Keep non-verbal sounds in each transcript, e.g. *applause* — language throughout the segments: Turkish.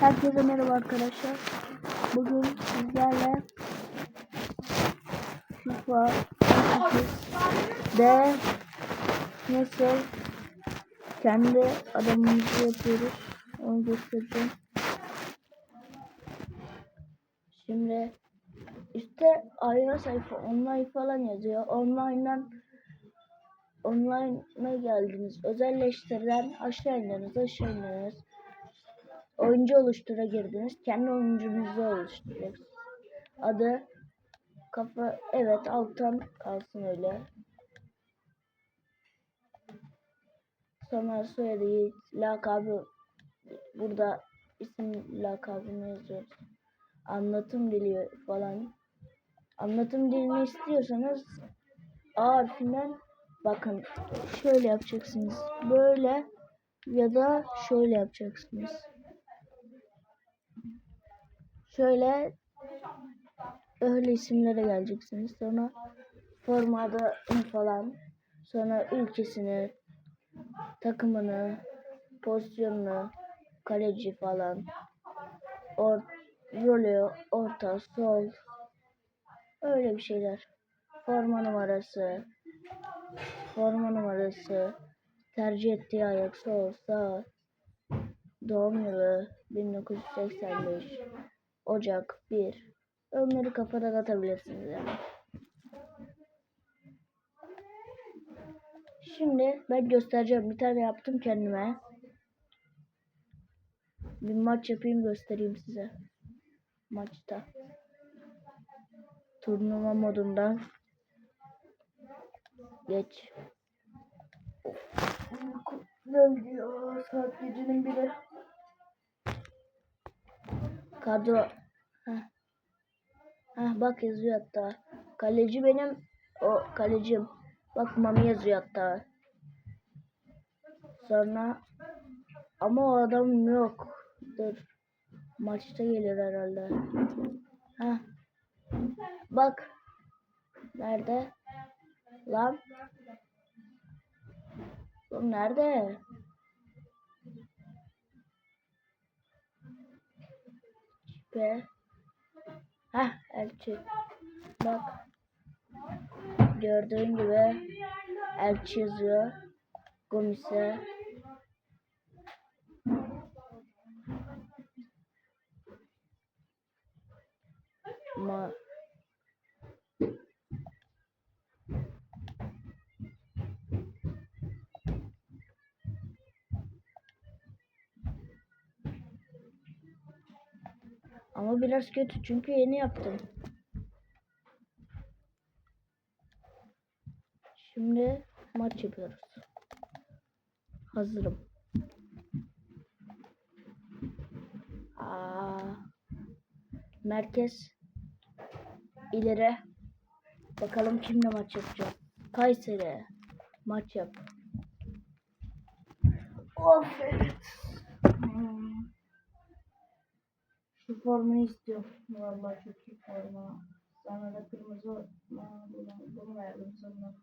Herkese merhaba arkadaşlar. Bugün sizlerle FIFA 18'de nasıl kendi adamımızı yapıyoruz onu göstereceğim. Şimdi işte ayrı sayfa online falan yazıyor. Online'dan online'a geldiniz. Özelleştirilen aşağı ininiz aşağı ininiz oyuncu oluştura girdiniz. Kendi oyuncunuzu oluşturacaksınız. Adı kafa evet alttan kalsın öyle. Sonra soyadı lakabı burada isim lakabını yazıyoruz. Anlatım dili falan. Anlatım dilini istiyorsanız A harfinden bakın şöyle yapacaksınız. Böyle ya da şöyle yapacaksınız. Şöyle öyle isimlere geleceksiniz. Sonra formada falan. Sonra ülkesini, takımını, pozisyonunu, kaleci falan. Or rolü, orta, sol. Öyle bir şeyler. Forma numarası. Forma numarası. Tercih ettiği ayak sol, sağ. Doğum yılı 1985. Ocak 1. Onları kafadan atabilirsiniz yani. Şimdi ben göstereceğim. Bir tane yaptım kendime. Bir maç yapayım göstereyim size. Maçta. Turnuva modundan. Geç. Gidiyor? Saat gecenin biri. Kadro. Heh. Heh, bak yazıyor hatta. Kaleci benim. O kalecim. Bak Mami yazıyor hatta. Sonra ama o adam yok. Dur. Maçta gelir herhalde. Heh. Bak. Nerede? Lan. Lan nerede? Ve Heh elçi. Bak. Gördüğün gibi elçi yazıyor. Gomise. Ma Ama biraz kötü çünkü yeni yaptım. Şimdi maç yapıyoruz. Hazırım. Aa, merkez ileri. Bakalım kimle maç yapacağım. Kayseri maç yap. Of evet. Şu formayı istiyorum. Vallahi çok iyi forma. Sana da kırmızı bunu, bunu verdim sana.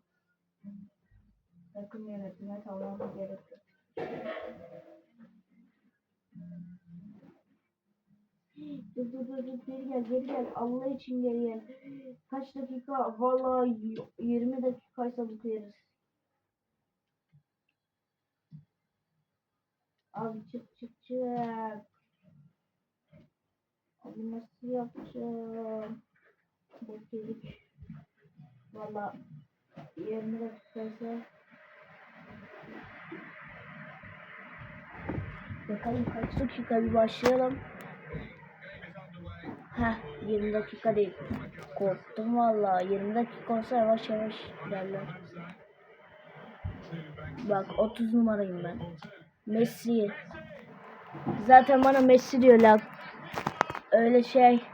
Takım yönetimi tamam gerek yok. Dur dur dur dur geri gel geri gel Allah için geri gel. Kaç dakika? Vallahi 20 dakikaysa biteriz. Abi çık çık çık. Abi nasıl yapacağım? Bakıyorduk. Valla 20 dakikaysa Bakalım kaç dakika bir başlayalım. Heh 20 dakika değil. Korktum valla. 20 dakika olsa yavaş yavaş derler. Bak 30 numarayım ben. Messi. Zaten bana Messi diyorlar. Öyle şey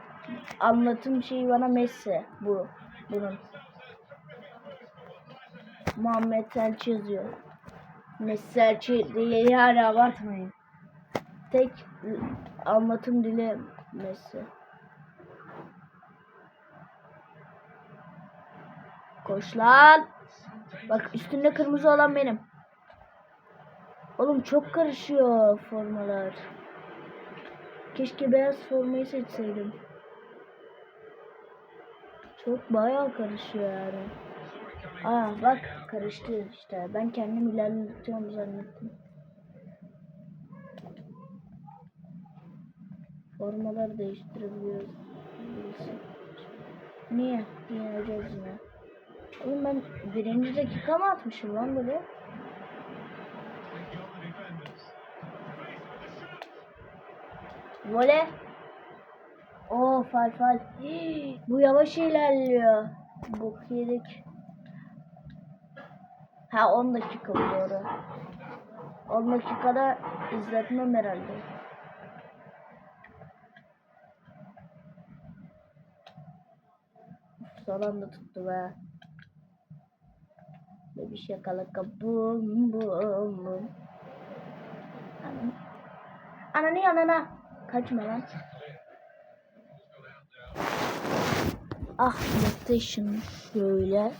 anlatım şeyi bana Messi bu bunun. Muhammed Elçi yazıyor. Messi Elçi diye yani abartmayın. Tek anlatım dili Messi. Koş lan. Bak üstünde kırmızı olan benim. Oğlum çok karışıyor formalar. Keşke beyaz formayı seçseydim. Çok bayağı karışıyor yani. Aa bak karıştı işte. Ben kendim ilerletiyorum zannettim. Formaları değiştirebiliyoruz. Niye? Yeneceğiz yine. Oğlum ben birinci dakika mı atmışım lan böyle? Vole. Oo fal fal. Hii, Bu yavaş ilerliyor. Bu yedik. Ha 10 dakika doğru. 10 dakikada izletmem herhalde. Son anda tuttu be. Baby şakalaka bum bum bum. Ananı. Yanına. Kaçma lan. Ah PlayStation şöyle. Var.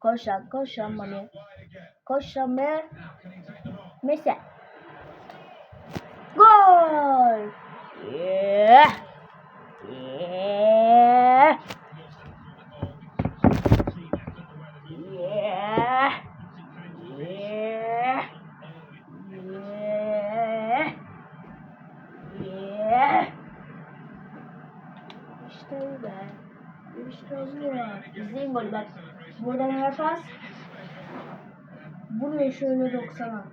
Koş lan koş lan Mami. Koş lan be. Messi. Gol. Yeah. Yeah. İşte bu be. İşte bu. İzleyin golü bak. Buradan her pas. Buraya şöyle 90'a.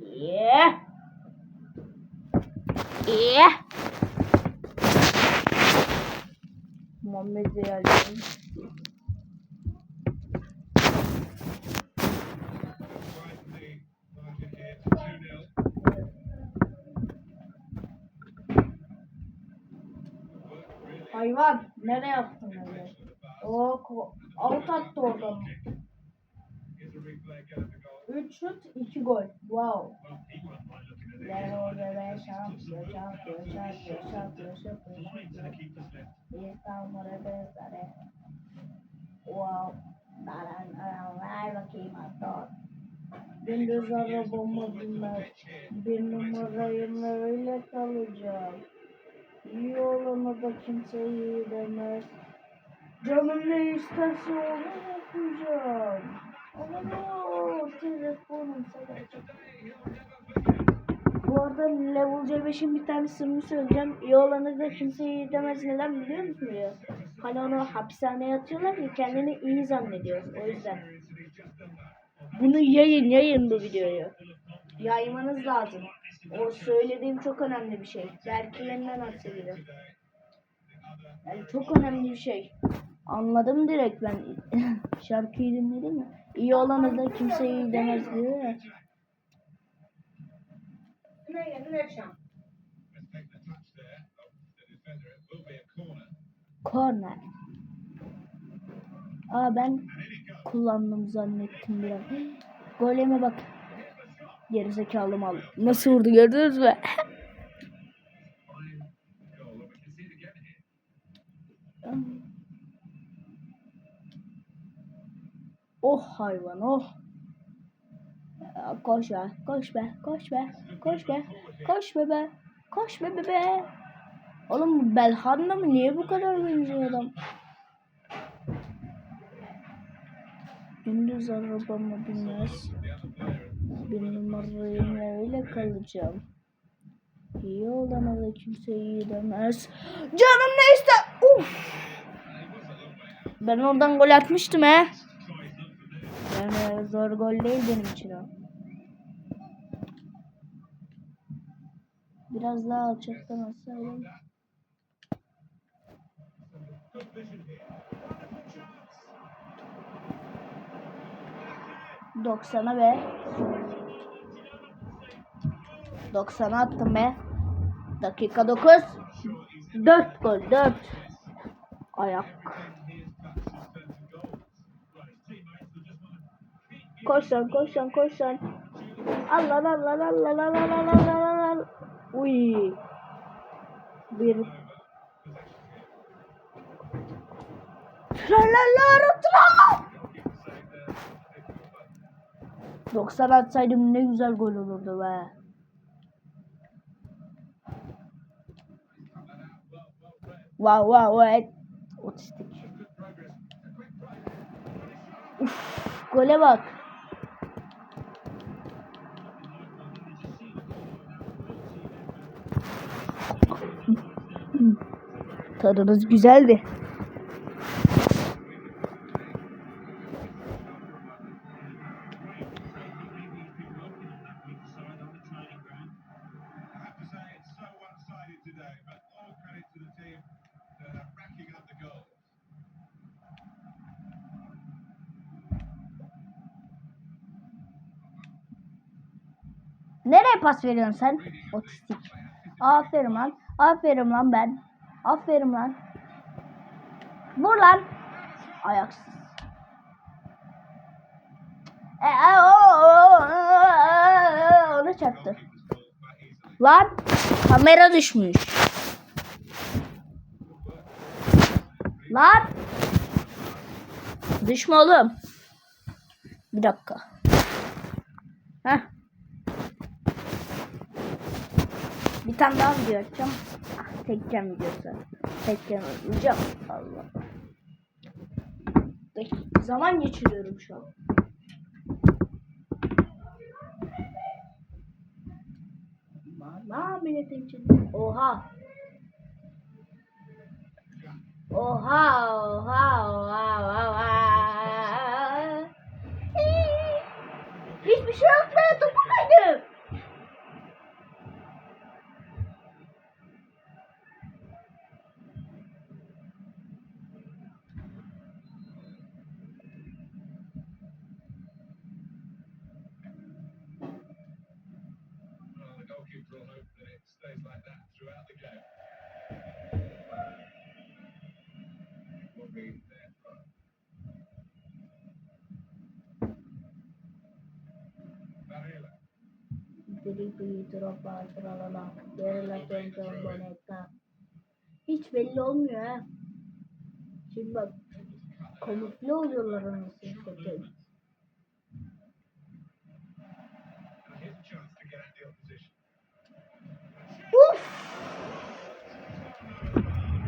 Yeah. Yeah. Muhammed geldi. Hayvan nereye attın öyle? O out attı oradan. 3 şut 2 gol. Wow. Lero bebe şampiyon şampiyon şampiyon şampiyon şampiyon İstanbul Efes'e Wow. Daran daran ver bakayım hatta. Gündüz arabama binmez. Bir numarayım öyle kalacağım. İyi olana da kimse iyi demez. Canım ne isterse onu yapacağım. Ama ne telefonum sana. Arada Level C5'in bir tane sırrını söyleyeceğim. İyi olanı da kimse iyi demez. Neden biliyor musun ya? Hani onu hapishaneye atıyorlar ya kendini iyi zannediyor. O yüzden. Bunu yayın yayın bu videoyu. Yaymanız lazım. O söylediğim çok önemli bir şey. Belki yeniden atabilirim. Yani çok önemli bir şey. Anladım direkt ben. *laughs* Şarkıyı dinledim mi? İyi olanı da kimse iyi demez diyor ya. Corner. Aa ben kullandım zannettim biraz. Goleme bak. Gerizekalı mal. Nasıl vurdu gördünüz mü? *laughs* oh hayvan oh. Koş be, koş be, koş be, koş be, koş be be, koş be be be. Oğlum bu Belhanda mı? Niye bu kadar benziyor adam? Gündüz arabama binmez. Bir numarayım öyle kalacağım. İyi olana da kimse iyi demez. Canım ne ister? Uf. Ben oradan gol atmıştım he. Yani zor gol değil benim için o. Biraz daha alçaktan atsaydım. Doksana be. 90'a attım be. Dakika 9. 4 gol 4. Ayak. Koş lan koş lan. Allah Allah Allah Allah Allah Allah Allah Allah. Uy. Bir. Tralalala tra. 90 atsaydım ne güzel gol olurdu be. Wow wow wow. Otistik. Uf, gole bak. The goals. Nereye pas veriyorsun sen? Otistik. Aferin lan. Aferin lan ben. Aferin lan. Vur lan. Ayaksız. E, e, o, o, o, o, Ona çarptı. Lan kamera düşmüş. Lan. Düşme oğlum. Bir dakika. Heh. Bir tane daha video açacağım. Ah, tekken videosu. Tekken oynayacağım. Allah. Zaman geçiriyorum şu an. Valla bile tekken. Oha. Oha, oha, oha, oha. Hiçbir şey be, topu kaydı. Hiç belli olmuyor ha. Şimdi bak. Kamufle oluyorlar anasını satayım.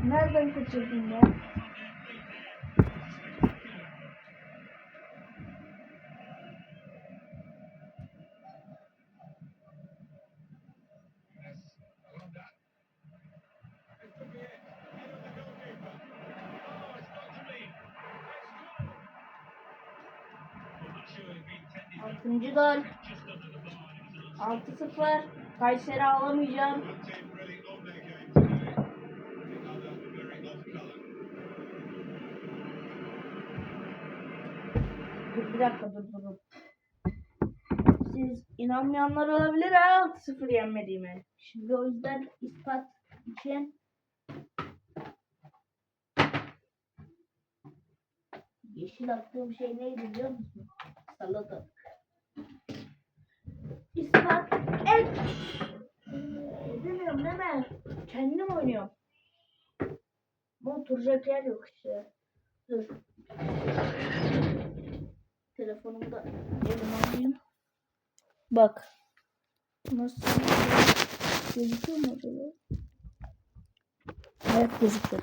İt'd be intended. Altıncı gol. Just under the bar. It was 6-0. Kayseri alamayacağım. Dur bir dakika dur dur. Siz inanmayanlar olabilir ha 6-0 yenmediğime. Şimdi o yüzden ispat için yeşil attığım şey neydi biliyor musun? Salata. İspat et. Demiyorum değil? Kendim oynuyorum. Bu oturacak yer yok işte. Dur. Telefonumu da elime alayım. Bak. Nasıl? Gözüküyor mu acaba? Evet gözüküyor.